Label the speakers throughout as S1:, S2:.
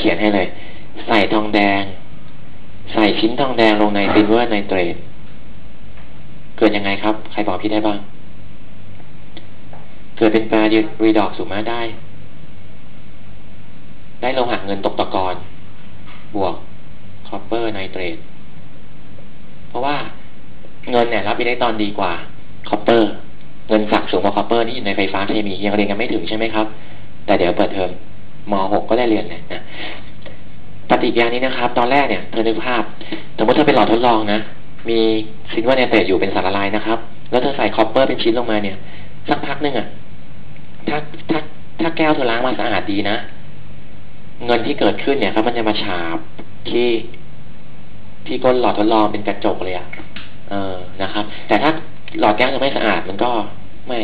S1: เขียนให้เลย ใส่ทองแดง ใส่ชิ้นทองแดงลงในซิลเวอร์ไนเตรตเกิดยังไงครับ ใครบอกพี่ได้บ้าง เกิดเป็นปลารีดอกสูมาได้ ได้โลหะเงินตกตะกอนบวกคอปเปอร์ไนเตรตเพราะว่าเงินเนี่ยรับอิเล็กตรอนดีกว่าคอปเปอร์ เงินสักสูงกว่าคอปเปอร์ที่อยู่ในไฟฟ้าเคมียังเรียนกันไม่ถึงใช่ไหมครับ แต่เดี๋ยวเปิดเทอม ม .6 ก็ได้เรียนเนี่ยนะปฏิกิริยานี้นะครับ ตอนแรกเนี่ยเธอนึกภาพสมมติเธอเป็นหลอดทดลองนะมีซินว่าเนเตตอยู่เป็นสารละลายนะครับ แล้วเธอใส่คอปเปอร์เป็นชิ้นลงมาเนี่ย สักพักนึงอะถ้าถ้าถ้าแก้วเธอล้างมาสะอาดดีนะเงินที่เกิดขึ้นเนี่ยครับมันจะมาฉาบที่ที่ก้นหลอดทดลองเป็นกระจกเลยอะเออนะครับ แต่ถ้าหลอดแก้วยังไม่สะอาดมันก็ไม่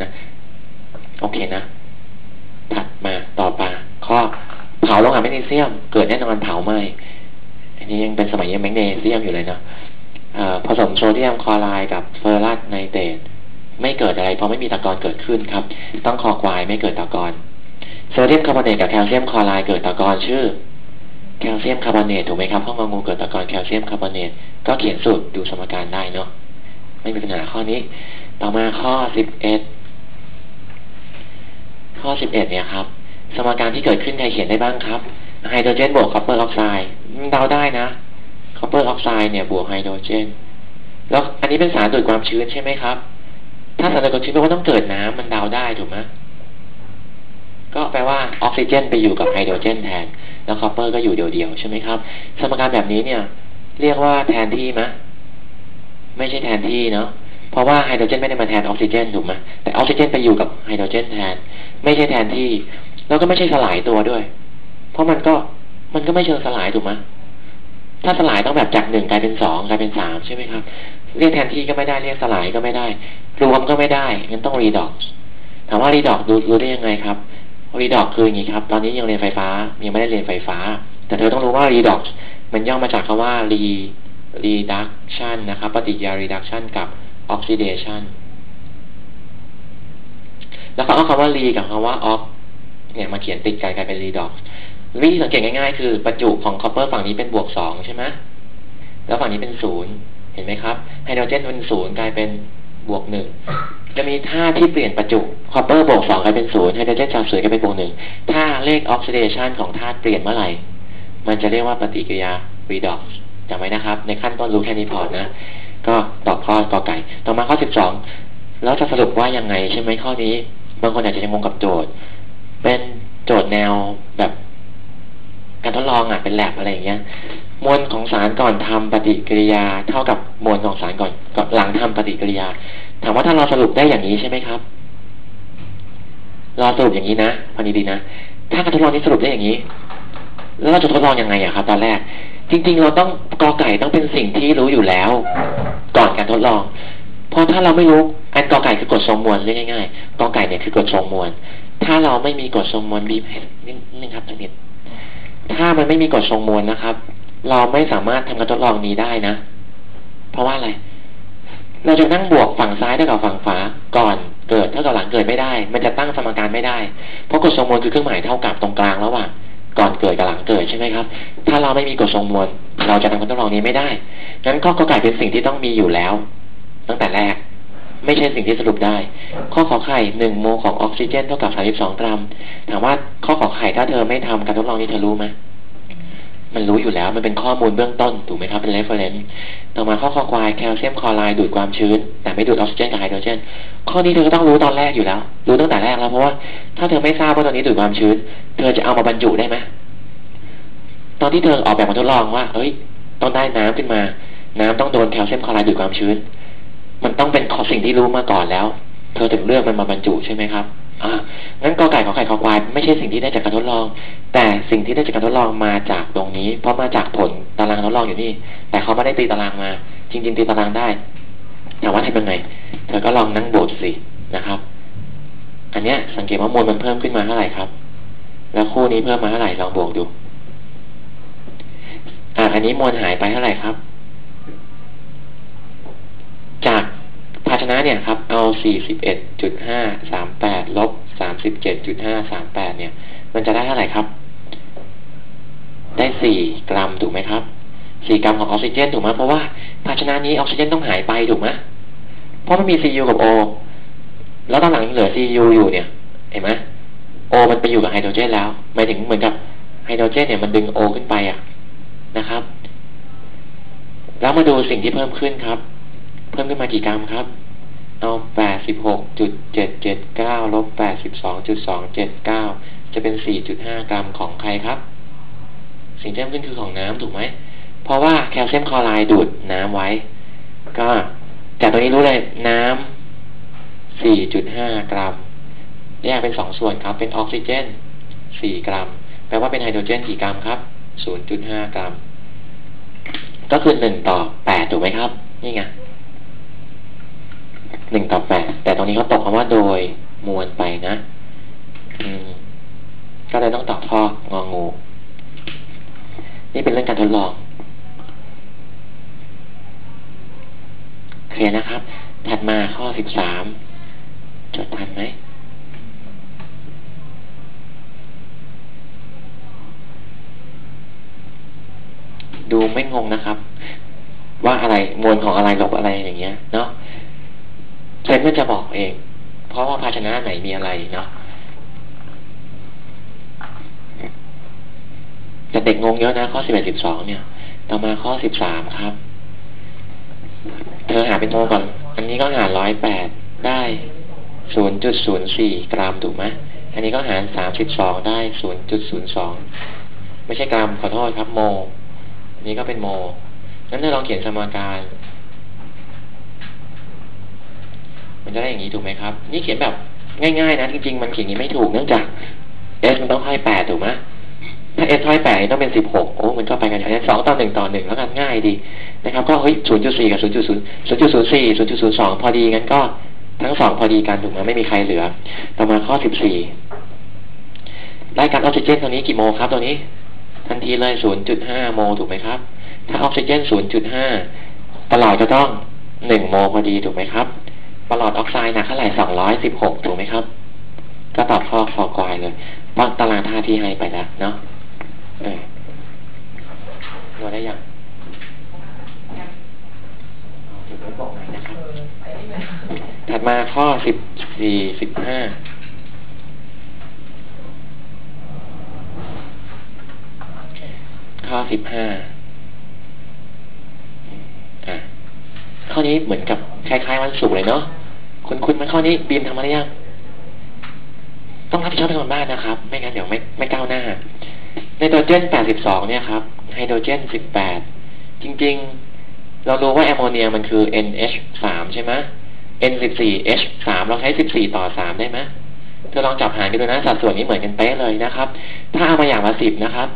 S1: นะโอเคนะ ต่อไปข้อเผาโลหะแมกนีเซียม เกิดแน่นอนเผาไหมอันนี้ยังเป็นสมัยยังแมกนีเซียมอยู่เลยเนาะผสมโซเดียมคลอไรด์กับเฟอร์รัสไนเตรตไม่เกิดอะไรเพราะไม่มีตะกอนเกิดขึ้นครับ ต้องคอควายไม่เกิดตะกอนโซเดียมคาร์บอเนตกับแคลเซียมคลอไรด์เกิดตะกอนชื่อ แคลเซียมคาร์บอเนตถูกไหมครับห้องงงูเกิดตะกอนแคลเซียมคาร์บอเนตก็เขียนสูตรดูสมการได้เนาะไม่มีปัญหาข้อนี้ ต่อมาข้อสิบเอ็ดข้อสิบเอ็ดเนี่ยครับ สมการที่เกิดขึ้นใครเขียนได้บ้างครับไฮโดรเจนบวกคอปเปอร์ออกไซด์เดาได้นะคอปเปอร์ออกไซด์เนี่ยบวกไฮโดรเจน แล้วอันนี้เป็นสารดูดความชื้นใช่ไหมครับ ถ้าสารดูดความชื้นแปลว่าต้องเกิดน้ำมันเดาได้ถูกไหมก็แปลว่าออกซิเจนไปอยู่กับไฮโดรเจนแทน แล้วคอปเปอร์ก็อยู่เดียวๆใช่ไหมครับ สมการแบบนี้เนี่ย เรียกว่าแทนที่ไหมไม่ใช่แทนที่เนาะ เพราะว่าไฮโดรเจนไม่ได้มาแทนออกซิเจนถูกไหมแต่ออกซิเจนไปอยู่กับไฮโดรเจนแทน ไม่ใช่แทนที่ แล้วก็ไม่ใช่สลายตัวด้วย เพราะมันก็มันก็ไม่เชิงสลายถูกไหมถ้าสลายต้องแบบจากหนึ่งกลายเป็นสองกลายเป็นสามใช่ไหมครับ เรียกแทนที่ก็ไม่ได้เรียกสลายก็ไม่ได้ รวมก็ไม่ได้งั้นต้องรีดอกถามว่ารีดอกดูรู้ได้ยังไงครับรีดอกคืออย่างนี้ครับ ตอนนี้ยังเรียนไฟฟ้ายังไม่ได้เรียนไฟฟ้า แต่เธอต้องรู้ว่ารีดอกมันย่อมาจากคำว่ารี reduction นะครับ ปฏิกิริยา reduction กับ oxidation แล้วเขาเอาคำว่า re กับคำว่า ox เนี่ยมาเขียนติดกันกลายเป็น redox วิธีสังเกตง่ายๆ คือประจุของ copper ฝั่งนี้เป็นบวกสองใช่ไหมแล้วฝั่งนี้เป็นศูนย์เห็นไหมครับไฮโดรเจนเป็นศูนย์กลายเป็นบวกหนึ่งจะมีท่าที่เปลี่ยนประจุคอปเปอร์บวกสองกลายเป็นศูนย์ไฮโดรเจนจากศูนย์กลายเป็นบวกหนึ่งถ้าเลขออกซิเดชันของธาตุเปลี่ยนเมื่อไหร่ มันจะเรียกว่าปฏิกิริยา redox จำไว้นะครับ ในขั้นต้นรู้แค่นี้พอนะ ก็ตอบข้อกอไก่ ต่อมาข้อสิบสองแล้วจะสรุปว่ายังไงใช่ไหมข้อนี้ บางคนอาจจะยังงงกับโจทย์ เป็นโจทย์แนวแบบการทดลองอะเป็นแลบอะไรอย่างเงี้ย มวลของสารก่อนทำปฏิกิริยา เท่ากับมวลของสารก่อนกับหลังทำปฏิกิริยา ถามว่าถ้าเราสรุปได้อย่างนี้ใช่ไหมครับ เราสรุปอย่างนี้นะพอดีดีนะ ถ้าการทดลองนี้สรุปได้อย่างนี้ แล้วเราจะทดลองยังไงอะครับ ตอนแรก จริง ๆ เราต้องกอไก่ต้องเป็นสิ่งที่รู้อยู่แล้ว ก่อนการทดลอง เพราะถ้าเราไม่รู้อันกอไก่คือกฎทรงมวลเรียกง่ายๆกอไก่เนี่ยคือกฎทรงมวล ถ้าเราไม่มีกฎทรงมวลบีบนิดนึงครับทั้งนิดถ้ามันไม่มีกฎทรงมวลนะครับ เราไม่สามารถทำการทดลองนี้ได้นะ เพราะว่าอะไร เราจะนั่งบวกฝั่งซ้ายเท่ากับฝั่งขวาก่อนเกิดเท่ากับหลังเกิดไม่ได้ มันจะตั้งสมการไม่ได้ เพราะกฎทรงมวลคือเครื่องหมายเท่ากับตรงกลางระหว่างก่อนเกิดกับหลังเกิดใช่ไหมครับ ถ้าเราไม่มีกฎทรงมวล เราจะทำการทดลองนี้ไม่ได้งั้นข้อกอไก่เป็นสิ่งที่ต้องมีอยู่แล้ว ตั้งแต่แรก ไม่ใช่สิ่งที่สรุปได้ ข้อขอไข่หนึ่งโมของออกซิเจนเท่ากับสามสิบสองกรัม ถามว่าข้อขอไข่ถ้าเธอไม่ทำการทดลองนี้เธอรู้ไหมมันรู้อยู่แล้วมันเป็นข้อมูลเบื้องต้นถูกไหมครับเป็น reference ต่อมาข้อคอควายแคลเซียมคลอไรด์ดูดความชื้น แต่ไม่ดูดออกซิเจนกับไฮโดรเจน ข้อนี้เธอก็ต้องรู้ตอนแรกอยู่แล้ว รู้ตั้งแต่แรกแล้วเพราะว่าถ้าเธอไม่ทราบว่าตัวนี้ดูดความชื้น เธอจะเอามาบรรจุได้ไหม ตอนที่เธอออกแบบมาทดลองว่าเฮ้ยต้องได้น้ำขึ้นมา น้ำต้องโดนแคลเซียมคลอไรด์ดูดความชื้น มันต้องเป็นสิ่งที่รู้มาก่อนแล้ว เธอถึงเลือกมันมาบรรจุใช่ไหมครับอ่างั้นกอไก่ขอไข่ขอควายไม่ใช่สิ่งที่ได้จากการทดลอง แต่สิ่งที่ได้จากการทดลองมาจากตรงนี้ เพราะมาจากผลตารางทดลองอยู่นี่ แต่เขาไม่ได้ตีตารางมา จริง ๆ ตีตารางได้แต่ว่าทำยังไง เธอก็ลองนั่งบวกสินะครับ อันเนี้ยสังเกตว่ามวลมันเพิ่มขึ้นมาเท่าไหร่ครับ แล้วคู่นี้เพิ่มมาเท่าไหร่ลองบวกดู อ่าอันนี้มวลหายไปเท่าไหร่ครับ จากภาชนะเนี่ยครับ เอา41.538ลบ37.538เนี่ย มันจะได้เท่าไหร่ครับ ได้สี่กรัมถูกไหมครับสี่กรัมของออกซิเจนถูกไหมเพราะว่าภาชนะนี้ออกซิเจนต้องหายไปถูกไหมเพราะมันมี Cu กับ O แล้วตอนหลังเหลือ Cu อยู่เนี่ย เห็นไหม O มันไปอยู่กับไฮโดรเจนแล้วหมายถึงเหมือนกับไฮโดรเจนเนี่ยมันดึง O ขึ้นไปอะ นะครับ แล้วมาดูสิ่งที่เพิ่มขึ้นครับ เพิ่มขึ้นมากี่กรัมครับ เอาแปดสิบหกจุดเจ็ดเจ็ดเก้าลบแปดสิบสองจุดสองเจ็ดเก้าจะเป็นสี่จุดห้ากรัมของใครครับ สิ่งที่เพิ่มขึ้นคือของน้ำถูกไหม เพราะว่าแคลเซียมคลอไรด์ดูดน้ำไว้ ก็จากตรงนี้รู้เลยน้ำสี่จุดห้ากรัม แยกเป็นสองส่วนครับ เป็นออกซิเจนสี่กรัม แปลว่าเป็นไฮโดรเจนกี่กรัมครับ ศูนย์จุดห้ากรัม ก็คือหนึ่งต่อแปดถูกไหมครับ นี่ไงหนึ่งต่อแปดแต่ตรงนี้เขาตกคำว่าโดยมวลไปนะอืมก็เลยต้องตอบข้ององู นี่เป็นเรื่องการทดลองเคลียร์นะครับ ถัดมาข้อสิบสามจดทันไหม ดูไม่งงนะครับ ว่าอะไรมวลของอะไรลบอะไรอย่างเงี้ย เนาะเซนมันจะบอกเอง เพราะว่าภาชนะไหนมีอะไรเนาะแต่เด็กงงเยอะนะข้อสิบเอ็ดสิบสองเนี่ย ต่อมาข้อสิบสามครับ เธอหาเป็นโมก่อน อันนี้ก็หารร้อยแปดได้ศูนย์จุดศูนย์สี่กรัมถูกไหมอันนี้ก็หารสามสิบสองได้ศูนย์จุดศูนย์สองไม่ใช่กรัมขอโทษครับโม นนี้ก็เป็นโมงั้นถ้าลองเขียนสมการ มันจะได้อย่างนี้ถูกไหมครับ นี่เขียนแบบง่ายๆนะจริงๆมันเขียนอย่างนี้ไม่ถูกเนื่องจาก s มันต้องค่อยแปดถูกไหมถ้า s ค่อยแปดต้องเป็นสิบหกโอ้มันก็ไปกันอย่างนี้สองต่อหนึ่งต่อหนึ่งแล้วกันง่ายดีนะครับ ก็เฮ้ยศูนย์จุดสี่กับศูนย์จุดศูนย์ศูนย์จุดศูนย์สี่ศูนย์จุดศูนย์สองพอดีงั้นก็ทั้งสองพอดีกันถูกไหมไม่มีใครเหลือ ต่อมาข้อสิบสี่ได้การออกซิเจนตัวนี้กี่โมครับตัวนี้ ทันทีเลยศูนย์จุดห้าโมถูกไหมครับ ถ้าออกซิเจนศูนย์จุดห้าตลอดก็ต้องหนึ่งโมพอดีถูกไหมครับปลอดออกไซด์หนักเท่าไหร่สองร้อยสิบหกถูกไหมครับ ก็ตอบข้อคอกวายเลยเพราะตารางท่าที่ให้ไปแล้วเนาะเออรู้ได้ยังจุดไว้บอกไหนนะครับ ถัดมาข้อสิบ สิบห้าข้อนี้เหมือนกับคล้ายๆวันศุกร์เลยเนาะคุณคุณมันข้อนี้บีมทำมาหรือยังต้องรับผิดชอบเป็นคนบ้านนะครับ ไม่งั้นเดี๋ยวไม่ไม่ก้าวหน้าไนโตรเจนแปดสิบสองเนี่ยครับไฮโดรเจนสิบแปดจริง ๆ เรารู้ว่าแอมโมเนียมันคือ NH สามใช่ไหม N สิบสี่ H สามเราใช้สิบสี่ต่อสามได้ไหมเธอลองจับหารกันดูนะสัดส่วนนี้เหมือนกันเป๊ะเลยนะครับ ถ้าเอามาอย่างละสิบนะครับ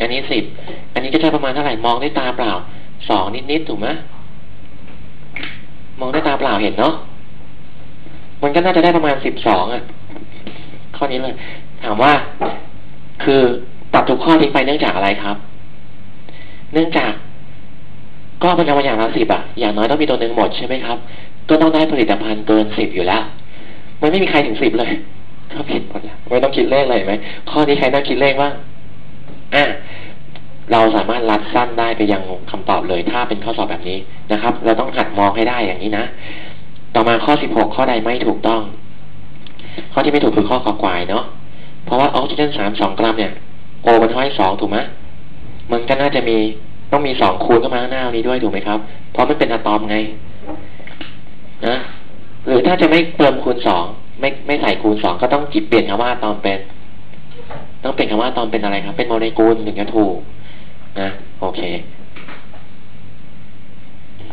S1: อันนี้สิบ อันนี้ก็จะประมาณเท่าไหร่มองด้วยตาเปล่า สองนิดๆถูกไหมมองด้วยตาเปล่าเห็นเนาะ มันก็น่าจะได้ประมาณสิบสองอะ ข้อนี้เลย ถามว่า คือตัดทุกข้อทิ้งไปเนื่องจากอะไรครับ เนื่องจาก ก็มันเอามาอย่างละสิบอะ อย่างน้อยต้องมีตัวหนึ่งหมดใช่ไหมครับ ก็ต้องได้ผลิตภัณฑ์เกินสิบอยู่แล้ว มันไม่มีใครถึงสิบเลยก็ผิดหมดแล้วไม่ต้องคิดเลขเลยไหม ข้อนี้ใครน่าคิดเลขบ้างอะ เราสามารถรัดสั้นได้ไปยังคำตอบเลย ถ้าเป็นข้อสอบแบบนี้นะครับ เราต้องหัดมองให้ได้อย่างนี้นะ ต่อมาข้อสิบหกข้อใดไม่ถูกต้อง ข้อที่ไม่ถูกคือข้อขอควายเนาะเพราะว่าออกซิเจนสามสองกรัมเนี่ยโอมันเท่าไหร่สองถูกไหมมันก็น่าจะมีต้องมีสองคูณเข้ามาข้างหน้านี้ด้วยถูกไหมครับ เพราะมันเป็นอะตอมไงนะหรือถ้าจะไม่เติมคูณสองไม่ไม่ใส่คูณสองก็ต้องจิบเปลี่ยนคำว่าอะตอมเป็น ต้องเปลี่ยนคำว่าอะตอมเป็นอะไรครับ เป็นโมเลกุลถึงจะถูก นะโอเค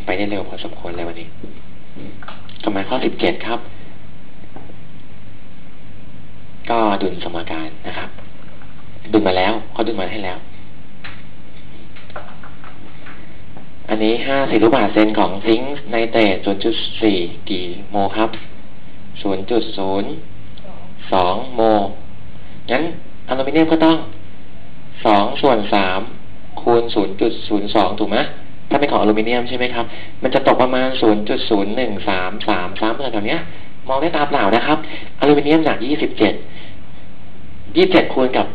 S1: ไปได้เร็วพอสมควรเลยวันนี้ต่อมาข้อสิบเจ็ดครับ ก็ดุลสมการนะครับ ดุลมาแล้วเขาดุลมาให้แล้ว อันนี้ห้าสิรูปบาทเซนของซิงค์ไนเตรตศูนย์จุดสี่กี่โมครับศูนย์จุดศูนย์สองโมงั้นอลูมิเนียมก็ต้องสองส่วนสาม คูณศูนย์จุดศูนย์สองถูกไหมถ้าเป็นของอลูมิเนียมใช่ไหมครับ มันจะตกประมาณศูนย์จุดศูนย์หนึ่งสามสามสามเปอร์แถวเนี้ยมองได้ตาเปล่านะครับ อลูมิเนียมหนักยี่สิบเจ็ดยี่สิบเจ็ดคูณกับ